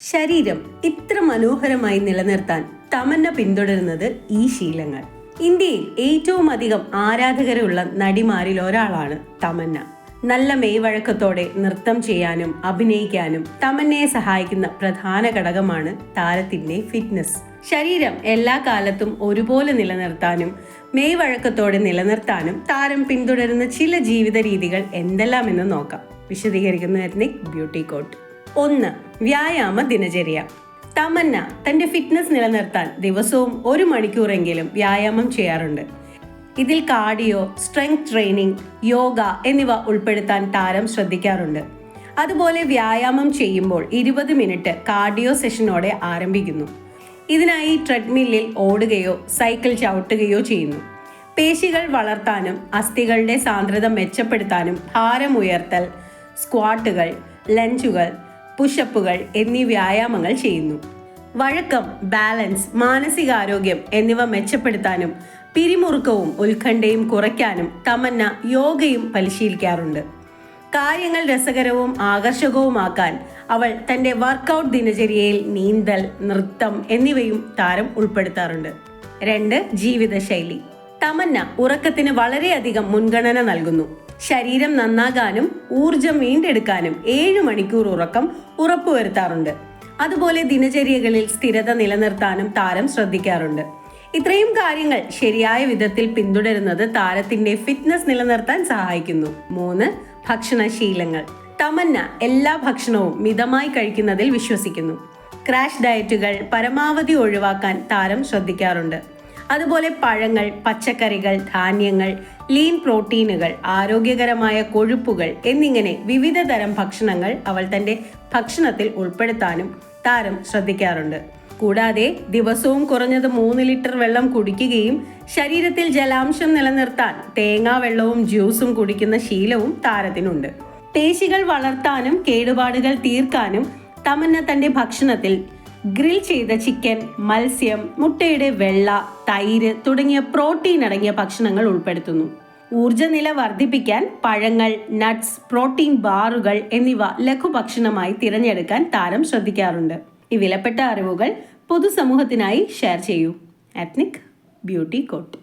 ശരീരം ഇത്ര മനോഹരമായി നിലനിർത്താൻ തമന്ന പിന്തുടരുന്നത് ഈ ശീലങ്ങൾ. ഇന്ത്യയിൽ ഏറ്റവും അധികം ആരാധകരുള്ള നടിമാരിൽ ഒരാളാണ് തമന്ന. നല്ല മെയ്വഴക്കത്തോടെ നൃത്തം ചെയ്യാനും അഭിനയിക്കാനും തമന്നയെ സഹായിക്കുന്ന പ്രധാന ഘടകമാണ് താരത്തിന്റെ ഫിറ്റ്നസ്. ശരീരം എല്ലാ കാലത്തും ഒരുപോലെ നിലനിർത്താനും മെയ്വഴക്കത്തോടെ നിലനിർത്താനും താരം പിന്തുടരുന്ന ചില ജീവിത രീതികൾ എന്തെല്ലാമെന്ന് നോക്കാം. വിശദീകരിക്കുന്നു എത്നിക് ബ്യൂട്ടി കോട്ട്. ഒന്ന് വ്യായാമ ദിനചര്യ. തമന്ന തന്റെ ഫിറ്റ്നസ് നിലനിർത്താൻ ദിവസവും ഒരു മണിക്കൂറെങ്കിലും വ്യായാമം ചെയ്യാറുണ്ട്. ഇതിൽ കാർഡിയോ സ്ട്രെങ്ത് ട്രെയിനിങ് യോഗ എന്നിവ ഉൾപ്പെടുത്താൻ താരം ശ്രദ്ധിക്കാറുണ്ട്. അതുപോലെ വ്യായാമം ചെയ്യുമ്പോൾ ഇരുപത് മിനിറ്റ് കാർഡിയോ സെഷനോടെ ആരംഭിക്കുന്നു. ഇതിനായി ട്രെഡ്മില്ലിൽ ഓടുകയോ സൈക്കിൾ ചവിട്ടുകയോ ചെയ്യുന്നു. പേശികൾ വളർത്താനും അസ്ഥികളുടെ സാന്ദ്രത മെച്ചപ്പെടുത്താനും ഭാരമുയർത്തൽ സ്ക്വാട്ടുകൾ ലഞ്ചുകൾ പുഷപ്പുകൾ എന്നീ വ്യായാമങ്ങൾ ചെയ്യുന്നു. വഴക്കം ബാലൻസ് മാനസികാരോഗ്യം എന്നിവ മെച്ചപ്പെടുത്താനും പിരിമുറുക്കവും ഉത്കണ്ഠയും കുറയ്ക്കാനും തമന്ന യോഗയും പരിശീലിക്കാറുണ്ട്. കാര്യങ്ങൾ രസകരവും ആകർഷകവുമാക്കാൻ അവൾ തന്റെ വർക്കൗട്ട് ദിനചര്യയിൽ നീന്തൽ നൃത്തം എന്നിവയും താരം ഉൾപ്പെടുത്താറുണ്ട്. രണ്ട് ജീവിതശൈലി. തമന്ന ഉറക്കത്തിന് വളരെയധികം മുൻഗണന നൽകുന്നു. ശരീരം നന്നാകാനും ഊർജം വീണ്ടെടുക്കാനും ഏഴ് മണിക്കൂർ ഉറക്കം ഉറപ്പുവരുത്താറുണ്ട്. അതുപോലെ ദിനചര്യകളിൽ സ്ഥിരത നിലനിർത്താനും താരം ശ്രദ്ധിക്കാറുണ്ട്. ഇത്രയും കാര്യങ്ങൾ ശരിയായ വിധത്തിൽ പിന്തുടരുന്നത് താരത്തിന്റെ ഫിറ്റ്നസ് നിലനിർത്താൻ സഹായിക്കുന്നു. മൂന്ന് ഭക്ഷണശീലങ്ങൾ. തമന്ന എല്ലാ ഭക്ഷണവും മിതമായി കഴിക്കുന്നതിൽ വിശ്വസിക്കുന്നു. ക്രാഷ് ഡയറ്റുകൾ പരമാവധി ഒഴിവാക്കാൻ താരം ശ്രദ്ധിക്കാറുണ്ട്. അതുപോലെ പഴങ്ങൾ പച്ചക്കറികൾ ധാന്യങ്ങൾ ലീൻ പ്രോട്ടീനുകൾ ആരോഗ്യകരമായ കൊഴുപ്പുകൾ എന്നിങ്ങനെ വിവിധ തരം ഭക്ഷണങ്ങൾ അവൾ തന്റെ ഭക്ഷണത്തിൽ ഉൾപ്പെടുത്താനും താരം ശ്രദ്ധിക്കാറുണ്ട്. കൂടാതെ ദിവസവും കുറഞ്ഞത് മൂന്ന് ലിറ്റർ വെള്ളം കുടിക്കുകയും ശരീരത്തിൽ ജലാംശം നിലനിർത്താൻ തേങ്ങാ വെള്ളവും ജ്യൂസും കുടിക്കുന്ന ശീലവും താരത്തിനുണ്ട്. പേശികൾ വളർത്താനും കേടുപാടുകൾ തീർക്കാനും തമന്ന തന്റെ ഭക്ഷണത്തിൽ ഗ്രിൽ ചെയ്ത ചിക്കൻ മത്സ്യം മുട്ടയുടെ വെള്ള തൈര് തുടങ്ങിയ പ്രോട്ടീൻ അടങ്ങിയ ഭക്ഷണങ്ങൾ ഉൾപ്പെടുത്തുന്നു. ഊർജനില വർദ്ധിപ്പിക്കാൻ പഴങ്ങൾ നട്ട്സ് പ്രോട്ടീൻ ബാറുകൾ എന്നിവ ലഘുഭക്ഷണമായി തിരഞ്ഞെടുക്കാൻ താരം ശ്രദ്ധിക്കാറുണ്ട്. ഈ വിലപ്പെട്ട അറിവുകൾ പൊതുസമൂഹത്തിനായി ഷെയർ ചെയ്യൂ. Ethnic beauty coat.